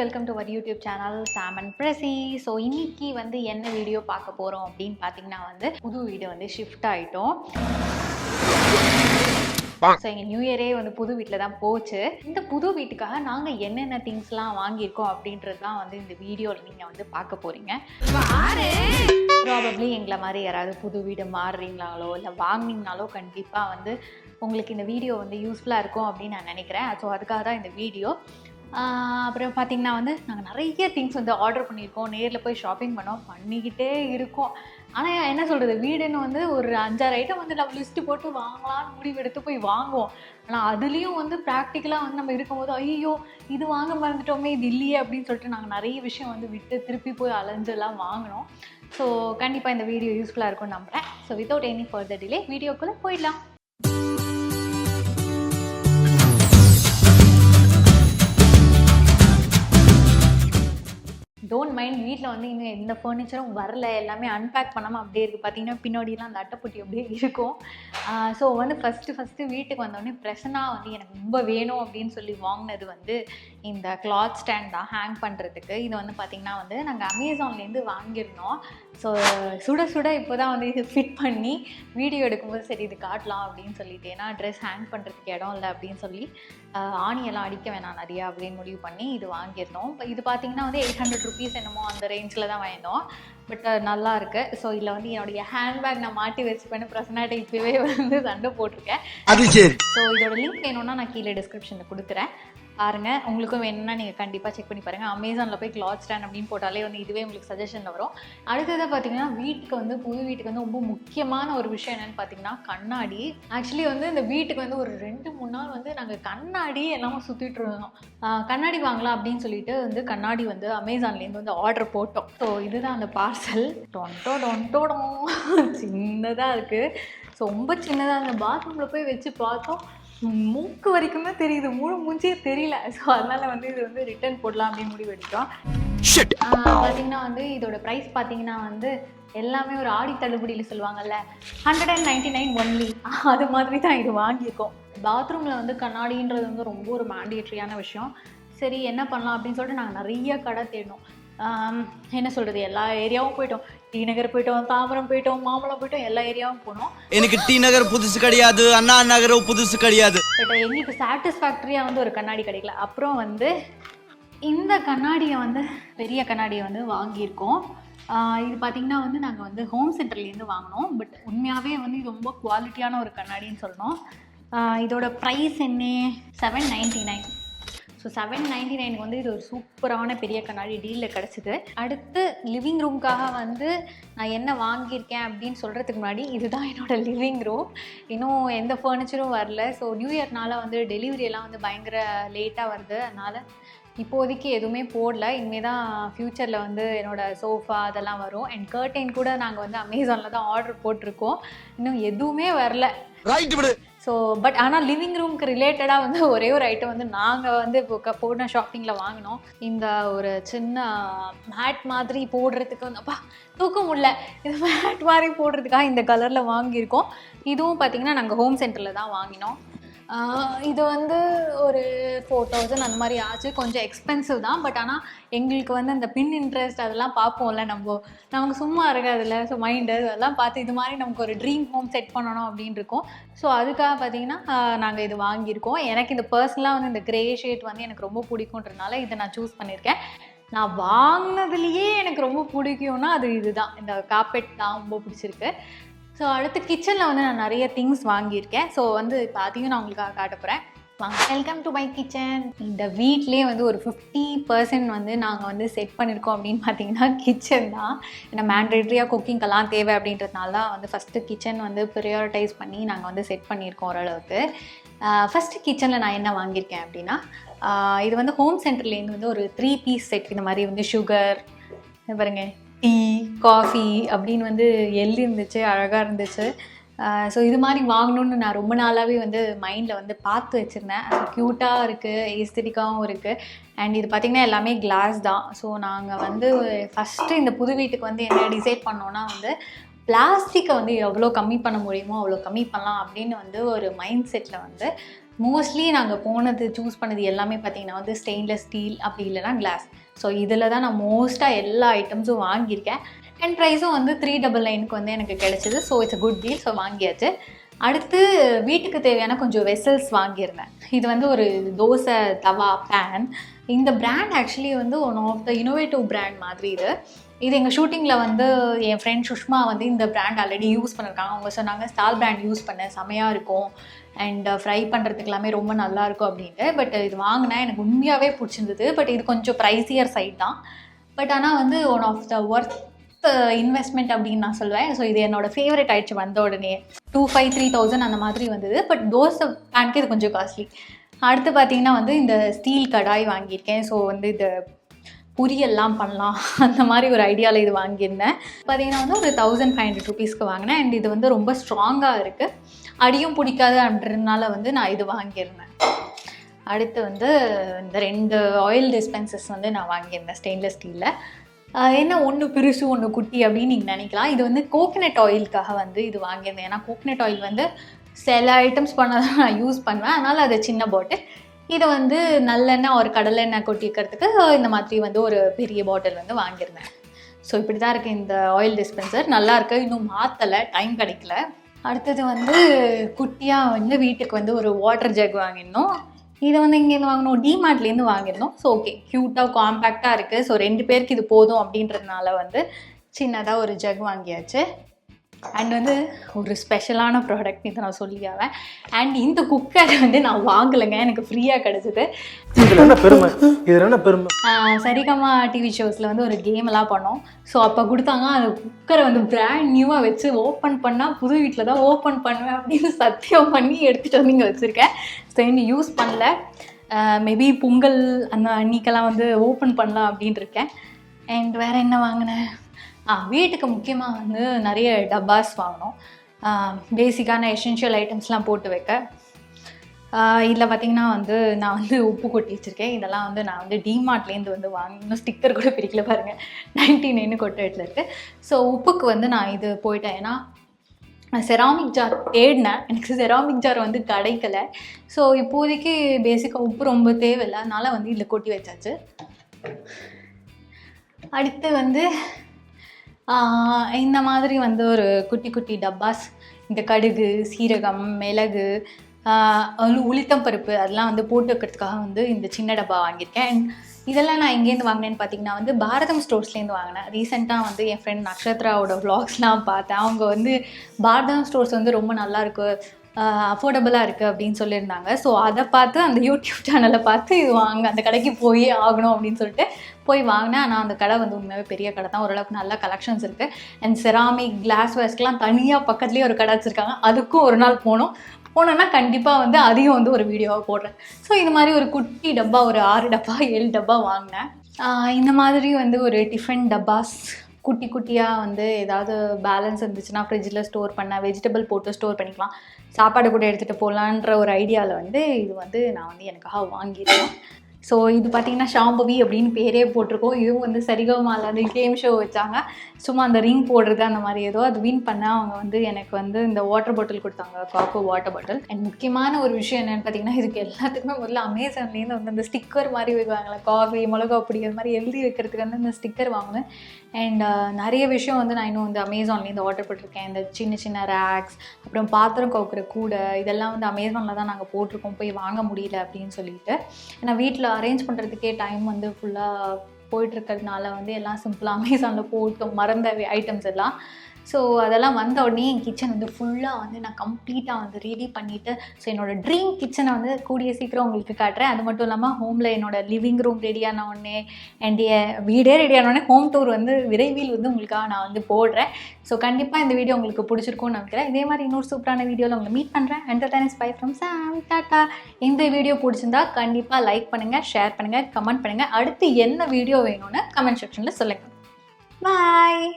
Welcome to our YouTube channel சாமன் பிரசி so இன்னைக்கு வந்து என்ன வீடியோ பார்க்க போகிறோம் அப்படின்னு பார்த்தீங்கன்னா வந்து புது வீடு வந்து ஷிஃப்ட் ஆகிட்டோம் ஸோ எங்கள் நியூ இயரே வந்து புது வீட்டில் தான் போச்சு. இந்த புது வீட்டுக்காக நாங்கள் என்னென்ன திங்ஸ்லாம் வாங்கியிருக்கோம் அப்படின்றது தான் வந்து இந்த வீடியோவில் நீங்கள் வந்து பார்க்க போகிறீங்க ப்ராபப்ளி எங்களை மாதிரி யாராவது புது வீடு மாறுறீங்களாலோ இல்லை வாங்கினீங்கனாலோ கண்டிப்பாக வந்து உங்களுக்கு இந்த வீடியோ வந்து யூஸ்ஃபுல்லாக இருக்கும் அப்படின்னு நான் நினைக்கிறேன். ஸோ அதுக்காக தான் இந்த வீடியோ அப்புறம் பார்த்தீங்கன்னா வந்து நாங்கள் நிறைய திங்ஸ் வந்து ஆர்டர் பண்ணியிருக்கோம். நேரில் போய் ஷாப்பிங் பண்ணோம். பண்ணிக்கிட்டே இருக்கோம். ஆனால் என்ன சொல்கிறது வீடுன்னு வந்து ஒரு அஞ்சாறு ஐட்டம் வந்து நம்ம லிஸ்ட்டு போட்டு வாங்கலாம்னு முடிவு எடுத்து போய் வாங்குவோம். ஆனால் அதுலேயும் வந்து ப்ராக்டிக்கலாக வந்து நம்ம இருக்கும்போது ஐயோ இது வாங்க மறந்துட்டோமே இது இல்லையே அப்படின்னு சொல்லிட்டு நாங்கள் நிறைய விஷயம் வந்து விட்டு திருப்பி போய் அலைஞ்செல்லாம் வாங்கினோம். ஸோ கண்டிப்பாக இந்த வீடியோ யூஸ்ஃபுல்லாக இருக்கும்னு நம்புகிறேன் so without any further delay வீடியோக்குள்ளே போயிடலாம். டோன்ட் மைண்ட் வீட்டில் வந்து இன்னும் எந்த ஃபர்னிச்சரும் வரல எல்லாமே அன்பேக் பண்ணாமல் அப்படியே இருக்குது பார்த்தீங்கன்னா பின்னாடிலாம் அந்த அட்டைப்பொட்டி அப்படியே இருக்கும். ஸோ வந்து ஃபஸ்ட்டு ஃபஸ்ட்டு வீட்டுக்கு வந்தோடனே ப்ரெசனாக வந்து எனக்கு ரொம்ப வேணும் அப்படின்னு சொல்லி வாங்கினது வந்து இந்த கிளாத் ஸ்டாண்ட் தான் ஹேங் பண்ணுறதுக்கு இது வந்து பார்த்திங்கன்னா வந்து நாங்கள் அமேசான்லேருந்து வாங்கியிருந்தோம். ஸோ சுட சுட இப்போ தான் வந்து இது ஃபிட் பண்ணி வீடியோ எடுக்கும்போது சரி இது காட்டலாம் அப்படின்னு சொல்லிட்டு. ஏன்னா ட்ரெஸ் ஹேங் பண்ணுறதுக்கு இடம் இல்லை அப்படின்னு சொல்லி ஆணியெல்லாம் அடிக்க வேணாம் நிறையா அப்படின்னு முடிவு பண்ணி இது வாங்கியிருந்தோம். இப்போ இது பார்த்தீங்கன்னா வந்து எயிட் ஹண்ட்ரட் ருபீஸ் என்னமோ அந்த ரேஞ்சில் தான் வாங்கியிருந்தோம் பட் நல்லா இருக்கு. ஸோ இதில் வந்து என்னுடைய ஹேண்ட்பேக் நான் மாட்டி வச்சுப்பேன்னு பிரசனாட்ட இப்போவே வந்து சண்டை போட்டிருக்கேன். அது சரி. ஸோ இதோட லிங்க் வேணும்னா நான் கீழே டிஸ்கிரிப்ஷனில் கொடுக்குறேன். பாருங்கள் உங்களுக்கும் வேணும்னா நீங்கள் கண்டிப்பாக செக் பண்ணி பாருங்கள் அமேசானில் போய் கிளாத் ஸ்டாண்ட் அப்படின்னு போட்டாலே வந்து இதுவே உங்களுக்கு சஜஷனில் வரும். அடுத்ததாக பார்த்தீங்கன்னா வீட்டுக்கு வந்து புது வீட்டுக்கு வந்து ரொம்ப முக்கியமான ஒரு விஷயம் என்னன்னு பார்த்தீங்கன்னா கண்ணாடி. ஆக்சுவலி வந்து இந்த வீட்டுக்கு வந்து ஒரு ரெண்டு மூணு நாள் வந்து நாங்கள் கண்ணாடி எல்லாமே சுற்றிட்டு இருந்தோம். கண்ணாடி வாங்கலாம் அப்படின்னு சொல்லிட்டு வந்து கண்ணாடி வந்து அமேசான்லேருந்து வந்து ஆர்டர் போட்டோம். ஸோ இதுதான் அந்த பார்சல் டொன்டோ டொன்டோடோ சின்னதாக இருக்குது ஸோ ரொம்ப சின்னதாக அந்த பாத்ரூமில் போய் வச்சு பார்த்தோம். மூக்கு வரைக்குமே தெரியுது. முழு மூஞ்சியே தெரியல. ஸோ அதனால வந்து இது வந்து ரிட்டர்ன் போடலாம் அப்படின்னு முடிவு எடுத்தோம். ஷிட் பார்த்தீங்கன்னா வந்து இதோட ப்ரைஸ் பார்த்தீங்கன்னா வந்து எல்லாமே ஒரு ஆடி தள்ளுபடியில் சொல்லுவாங்கல்ல. Hundred and ninety nine only அது மாதிரி தான் இது வாங்கியிருக்கோம். பாத்ரூமில் வந்து கண்ணாடின்றது வந்து ரொம்ப ஒரு மேண்டேட்ரியான விஷயம். சரி என்ன பண்ணலாம் அப்படின்னு சொல்லிட்டு நாங்கள் நிறைய கடை தேடினோம். ஆம், என்ன சொல்கிறது எல்லா ஏரியாவும் போயிட்டோம். டி நகர் போயிட்டோம் தாம்பரம் போயிட்டோம் மாமலம் போயிட்டோம் எல்லா ஏரியாவும் போனோம். எனக்கு டி நகர் புதுசு கிடையாது அண்ணா நகர் புதுசு கிடையாது. பட் எங்களுக்கு சாட்டிஸ்ஃபேக்டரியாக வந்து ஒரு கண்ணாடி கிடைக்கல. அப்புறம் வந்து இந்த கண்ணாடியை வந்து பெரிய கண்ணாடியை வந்து வாங்கியிருக்கோம். இது பார்த்திங்கன்னா வந்து நாங்கள் வந்து ஹோம் சென்டர்லேருந்து வாங்கினோம். பட் உண்மையாகவே வந்து இது ரொம்ப குவாலிட்டியான ஒரு கண்ணாடின்னு சொல்லணும். இதோட ப்ரைஸ் என்ன? Seven ninety nine so seven ninety நைனுக்கு வந்து இது ஒரு சூப்பரான பெரிய கண்ணாடி டீலில் கிடச்சிது. அடுத்து லிவிங் ரூம்க்காக வந்து நான் என்ன வாங்கியிருக்கேன் அப்படின்னு சொல்கிறதுக்கு முன்னாடி இதுதான் என்னோடய லிவிங் ரூம் இன்னும் எந்த ஃபர்னிச்சரும் வரல. ஸோ நியூ இயர்னால் வந்து டெலிவரியெல்லாம் வந்து பயங்கர லேட்டாக வருது. அதனால் இப்போதைக்கு எதுவுமே போடல. இனிமேல் தான் ஃப்யூச்சரில் வந்து என்னோடய சோஃபா அதெல்லாம் வரும். அண்ட் கர்டைன் கூட நாங்கள் வந்து அமேசானில் தான் ஆர்டர் போட்டிருக்கோம். இன்னும் எதுவுமே வரல. ரைட் விடு. ஸோ பட் ஆனால் லிவிங் ரூம்க்கு ரிலேட்டடாக வந்து ஒரே ஒரு ஐட்டம் வந்து நாங்கள் வந்து இப்போ க- போன ஷாப்பிங்கில் வாங்கினோம். இந்த ஒரு சின்ன மேட் மாதிரி போடுறதுக்கு வந்து அப்பா தூக்க முடியல. இந்த மேட் மாதிரி போடுறதுக்காக இந்த கலரில் வாங்கியிருக்கோம். இதுவும் பார்த்திங்கன்னா நாங்கள் ஹோம் சென்டரில் தான் வாங்கினோம். இது வந்து ஒரு ஃபோர் தௌசண்ட் அந்த மாதிரி ஆச்சு. கொஞ்சம் எக்ஸ்பென்சிவ் தான். பட் ஆனால் எங்களுக்கு வந்து அந்த பின் இன்ட்ரெஸ்ட் அதெல்லாம் பார்ப்போம்ல நம்ம. நமக்கு சும்மா இருக்காதுல்ல. ஸோ மைண்டு அதெல்லாம் பார்த்து இது மாதிரி நமக்கு ஒரு ட்ரீம் ஹோம் செட் பண்ணணும் அப்படின்னு இருக்கும். ஸோ அதுக்காக பார்த்தீங்கன்னா நாங்கள் இது வாங்கியிருக்கோம். எனக்கு இந்த பர்சனலாக வந்து இந்த கிரே ஷேட் வந்து எனக்கு ரொம்ப பிடிக்குன்றதுனால இதை நான் சூஸ் பண்ணியிருக்கேன். நான் வாங்கினதுலேயே எனக்கு ரொம்ப பிடிக்கும்னா அது இதுதான். இந்த கார்பெட் தான் ரொம்ப பிடிச்சிருக்கு. ஸோ அடுத்து கிச்சனில் வந்து நான் நிறைய திங்ஸ் வாங்கியிருக்கேன். ஸோ வந்து இப்போ அதையும் நான் உங்களுக்காக காட்ட போகிறேன் வாங்க வெல்கம் டு மை கிச்சன் இந்த வீட்லேயே வந்து ஒரு ஃபிஃப்டி பர்சன்ட் வந்து நாங்கள் வந்து செட் பண்ணியிருக்கோம் அப்படின்னு பார்த்தீங்கன்னா கிச்சன் தான். ஏன்னா மேண்டேட்ரியாக குக்கிங்கெல்லாம் தேவை அப்படின்றதுனால தான் வந்து ஃபஸ்ட்டு கிச்சன் வந்து ப்ரியாரிட்டைஸ் பண்ணி நாங்கள் வந்து செட் பண்ணியிருக்கோம் ஓரளவுக்கு. ஃபஸ்ட்டு கிச்சனில் நான் என்ன வாங்கியிருக்கேன் அப்படின்னா இது வந்து ஹோம் சென்டர்லேருந்து வந்து ஒரு த்ரீ பீஸ் செட் இந்த மாதிரி வந்து சுகர் பாருங்கள் டீ காஃபி அப்படின்னு வந்து எள்ளி இருந்துச்சு அழகாக இருந்துச்சு. ஸோ இது மாதிரி வாங்கணும்னு நான் ரொம்ப நாளாகவே வந்து மைண்டில் வந்து பார்த்து வச்சுருந்தேன். அது க்யூட்டாக இருக்குது ஏஸ்தட்டிக்காகவும் இருக்குது அண்ட் இது பார்த்திங்கன்னா எல்லாமே கிளாஸ் தான். ஸோ நாங்கள் வந்து ஃபஸ்ட்டு இந்த புது வீட்டுக்கு வந்து என்ன டிசைட் பண்ணோன்னா வந்து பிளாஸ்டிக்கை வந்து எவ்வளோ கம்மி பண்ண முடியுமோ அவ்வளோ கம்மி பண்ணலாம் அப்படின்னு வந்து ஒரு மைண்ட் செட்டில் வந்து மோஸ்ட்லி நாங்கள் போனது சூஸ் பண்ணது எல்லாமே பார்த்தீங்கன்னா வந்து ஸ்டெயின்லெஸ் ஸ்டீல் அப்படி இல்லைன்னா கிளாஸ் ஸோ இதில் தான் நான் மோஸ்ட்டாக எல்லா ஐட்டம்ஸும் வாங்கியிருக்கேன். அண்ட் ப்ரைஸும் வந்து த்ரீ டபுள் நைனுக்கு வந்து எனக்கு கிடைச்சிது. So it's a good deal so வாங்கியாச்சு. அடுத்து வீட்டுக்கு தேவையான கொஞ்சம் வெசல்ஸ் வாங்கியிருந்தேன். இது வந்து ஒரு தோசை தவா பேன் இந்த பிராண்ட் ஆக்சுவலி வந்து one of the innovative brand மாதிரி இது. இது எங்கள் ஷூட்டிங்கில் வந்து என் ஃப்ரெண்ட் சுஷ்மா வந்து இந்த பிராண்ட் ஆல்ரெடி யூஸ் பண்ணியிருக்காங்க அவங்க சொன்னாங்க ஸ்டால் பிராண்ட் யூஸ் பண்ண செமையாக இருக்கும். அண்ட் ஃப்ரை பண்ணுறதுக்கு எல்லாமே ரொம்ப நல்லாயிருக்கும் அப்படின்ட்டு. பட் இது வாங்கினேன் எனக்கு உண்மையாகவே பிடிச்சிருந்தது. பட் இது கொஞ்சம் ப்ரைஸியர் சைட் தான். பட் ஆனால் வந்து one of the worth investment அப்படின்னு நான் சொல்லுவேன். ஸோ இது என்னோட ஃபேவரட் ஆயிடுச்சு வந்த உடனே. டூ ஃபைவ் த்ரீ தௌசண்ட் அந்த மாதிரி வந்தது. பட் தோசை பேனுக்கு இது கொஞ்சம் காஸ்ட்லி அடுத்து பார்த்தீங்கன்னா வந்து இந்த ஸ்டீல் கடாய் வாங்கியிருக்கேன். ஸோ வந்து இந்த பொரியெல்லாம் பண்ணலாம். அந்த மாதிரி ஒரு ஐடியாவில் இது வாங்கியிருந்தேன். பார்த்தீங்கன்னா வந்து ஒரு தௌசண்ட் ஃபைவ் ஹண்ட்ரட் ருபீஸ்க்கு வாங்கினேன். அண்ட் இது வந்து ரொம்ப ஸ்ட்ராங்காக இருக்குது அடியும் பிடிக்காது அப்படின்றதுனால வந்து நான் இது வாங்கியிருந்தேன். அடுத்து வந்து இந்த ரெண்டு ஆயில் டிஸ்பென்சஸ் வந்து நான் வாங்கியிருந்தேன் ஸ்டெயின்லெஸ் ஸ்டீலில் என்ன ஒன்று பெருசு ஒன்று குட்டி அப்படின்னு நீங்கள் நினைக்கலாம். இது வந்து கோகனட் ஆயிலுக்காக வந்து இது வாங்கியிருந்தேன். ஏன்னா கோகனட் ஆயில் வந்து சில ஐட்டம்ஸ் பண்ணதான் நான் யூஸ் பண்ணுவேன். அதனால் அது சின்ன பாட்டில் இது வந்து நல்லெண்ணெய் ஒரு கடலெண்ணெய் கொட்டிக்கிறதுக்கு இந்த மாதிரி வந்து ஒரு பெரிய பாட்டில் வந்து வாங்கியிருந்தேன். ஸோ இப்படி தான் இருக்குது இந்த ஆயில் டிஸ்பென்சர் நல்லாயிருக்கு இன்னும் மாற்றலை டைம் கிடைக்கல. அடுத்தது வந்து குட்டியாக வந்து வீட்டுக்கு வந்து ஒரு வாட்டர் ஜக் வாங்கியிருந்தோம். இதை வந்து இங்கேருந்து வாங்கினோம். டிமார்ட்லேருந்து வாங்கியிருந்தோம். ஸோ ஓகே க்யூட்டாக காம்பேக்டாக இருக்குது ஸோ ரெண்டு பேருக்கு இது போதும் அப்படின்றதுனால வந்து சின்னதாக ஒரு ஜக் வாங்கியாச்சு. அண்ட் வந்து ஒரு ஸ்பெஷலான ப்ராடக்ட் இதை நான் சொல்லியாவேன் அண்ட் இந்த குக்கரை வந்து நான் வாங்கலைங்க. எனக்கு ஃப்ரீயாக கிடச்சிது. இதுல என்ன பெருமை? இதுல என்ன பெருமை? சரிகமா டிவி ஷோஸில் வந்து ஒரு கேம் எல்லாம் பண்ணோம். ஸோ அப்போ கொடுத்தாங்க அந்த குக்கரை வந்து பிராண்ட் நியூவாக வச்சு ஓப்பன் பண்ணால் புது வீட்டில் தான் ஓப்பன் பண்ணுவேன் அப்படின்னு சத்தியம் பண்ணி எடுத்துகிட்டு வந்து இங்கே வச்சுருக்கேன். ஸோ இன்னும் யூஸ் பண்ணல. மேபி பொங்கல் அந்த அன்னைக்கெல்லாம் வந்து ஓப்பன் பண்ணலாம் அப்படின்னு இருக்கேன். அண்ட் வேறு என்ன வாங்கினேன்? வீட்டுக்கு முக்கியமாக வந்து நிறைய டப்பாஸ் வாங்கினோம் பேசிக்கான எசென்ஷியல் ஐட்டம்ஸ்லாம் போட்டு வைக்க. இதில் பார்த்திங்கன்னா வந்து நான் வந்து உப்பு கொட்டி வச்சுருக்கேன். இதெல்லாம் வந்து நான் வந்து டிமார்ட்லேருந்து வந்து வாங்கினோம் ஸ்டிக்கர் கூட பிரிக்கல பாருங்கள் நைன்டி நைன் கொட்டேட்டில் இருக்குது ஸோ உப்புக்கு வந்து நான் இது போயிட்டேன். ஏன்னா செராமிக் ஜார் தேடினேன். எனக்கு செராமிக் ஜார் வந்து கிடைக்கல. ஸோ இப்போதைக்கு பேசிக்காக உப்பு ரொம்ப தேவையில்லை. அதனால் வந்து இதில் கொட்டி வச்சாச்சு. அடுத்து வந்து இந்த மாதிரி வந்து ஒரு குட்டி குட்டி டப்பாஸ் இந்த கடுகு சீரகம் மிளகு ஆஹ், உளுத்தம் பருப்பு அதெல்லாம் வந்து போட்டு வைக்கிறதுக்காக வந்து இந்த சின்ன டப்பா வாங்கியிருக்கேன். அண்ட் இதெல்லாம் நான் எங்கேருந்து வாங்கினேன்னு பார்த்தீங்கன்னா வந்து பாரதம் ஸ்டோர்ஸ்லேருந்து வாங்கினேன். ரீசெண்டாக வந்து என் ஃப்ரெண்ட் நக்ஷத்ராவோட வ்ளாக்ஸ்லாம் பார்த்தேன். அவங்க வந்து பாரதம் ஸ்டோர்ஸ் வந்து ரொம்ப நல்லாயிருக்கு அஃபோர்டபுளாக இருக்குது அப்படின்னு சொல்லியிருந்தாங்க. ஸோ அதை பார்த்து அந்த யூடியூப் சேனலை பார்த்து இது வாங்க அந்த கடைக்கு போயே ஆகணும் அப்படின்னு சொல்லிட்டு போய் வாங்கினேன். ஆனால் அந்த கடை வந்து உண்மையாகவே பெரிய கடை தான். ஓரளவுக்கு நல்ல கலெக்ஷன்ஸ் இருக்குது அண்ட் செராமிக் கிளாஸ் வேஸ்க்கெலாம் தனியாக பக்கத்துலேயே ஒரு கடை வச்சுருக்காங்க. அதுக்கும் ஒரு நாள் போகணும் போனோன்னா கண்டிப்பாக வந்து அதையும் வந்து ஒரு வீடியோவாக போடுறேன். ஸோ இந்த மாதிரி ஒரு குட்டி டப்பா ஒரு ஆறு டப்பா ஏழு டப்பா வாங்கினேன். இந்த மாதிரி வந்து ஒரு டிஃபன் டப்பாஸ் குட்டி குட்டியாக வந்து ஏதாவது பேலன்ஸ் இருந்துச்சுன்னா ஃப்ரிட்ஜில் ஸ்டோர் பண்ண வெஜிடபிள் போட்டு ஸ்டோர் பண்ணிக்கலாம். சாப்பாடு கூட எடுத்துகிட்டு போகலான்ற ஒரு ஐடியாவில் வந்து இது வந்து நான் வந்து எனக்காக வாங்கியிருக்கேன். ஸோ இது பார்த்தீங்கன்னா ஷாம்பவி அப்படின்னு பேரே போட்டிருக்கோம். இதுவும் வந்து சரிகமால வந்து கேம் ஷோ வச்சாங்க. சும்மா அந்த ரிங் போடுறது அந்த மாதிரி ஏதோ அது வின் பண்ணால் அவங்க வந்து எனக்கு வந்து இந்த வாட்டர் பாட்டில் கொடுத்தாங்க. காப்பு வாட்டர் பாட்டில் அண்ட் முக்கியமான ஒரு விஷயம் என்னென்னு பார்த்தீங்கன்னா இதுக்கு எல்லாத்துக்குமே முதல்ல அமேசான்லேருந்து வந்து அந்த ஸ்டிக்கர் மாதிரி வைப்பாங்களே காஃபி மிளகா பொடி அது மாதிரி எழுதி வைக்கிறதுக்கு வந்து இந்த ஸ்டிக்கர் வாங்கினேன். அண்ட் நிறைய விஷயம் வந்து நான் இன்னும் வந்து அமேசான்லேருந்து ஆர்டர் போட்டிருக்கேன். இந்த சின்ன சின்ன ரேக்ஸ் அப்புறம் பாத்திரம் கவுக்கிற கூடை இதெல்லாம் வந்து அமேசானில் தான் நாங்கள் போட்டிருக்கோம். போய் வாங்க முடியல அப்படின்னு சொல்லிட்டு. ஏன்னா வீட்டில் அரேஞ்ச் பண்ணுறதுக்கே டைம் வந்து ஃபுல்லாக போயிட்டுருக்கிறதுனால வந்து எல்லாம் சிம்பிளாக அமேசானில் போட்டு மறந்த ஐட்டம்ஸ் எல்லாம். ஸோ அதெல்லாம் வந்த உடனே என் கிச்சன் வந்து ஃபுல்லாக வந்து நான் கம்ப்ளீட்டாக வந்து ரெடி பண்ணிவிட்டு ஸோ என்னோட ட்ரீம் கிச்சனை வந்து கூடிய சீக்கிரம் உங்களுக்கு காட்டுறேன். அது மட்டும் இல்லாமல் ஹோமில் என்னோட லிவிங் ரூம் ரெடியான உடனே அண்ட் வீடே ரெடியான உடனே ஹோம் டூர் வந்து விரைவில் வந்து உங்களுக்காக நான் வந்து போடுறேன். ஸோ கண்டிப்பாக இந்த வீடியோ உங்களுக்கு பிடிச்சிருக்கும்னு நினைக்கிறேன் இதே மாதிரி இன்னொரு சூப்பரான வீடியோவில் உங்களை மீட் பண்ணுறேன் and bye from Sam tata இந்த வீடியோ பிடிச்சிருந்தா கண்டிப்பாக லைக் பண்ணுங்கள் ஷேர் பண்ணுங்கள் கமெண்ட் பண்ணுங்கள் அடுத்து என்ன வீடியோ வேணும்னு கமெண்ட் செக்ஷனில் சொல்லுங்கள் பாய்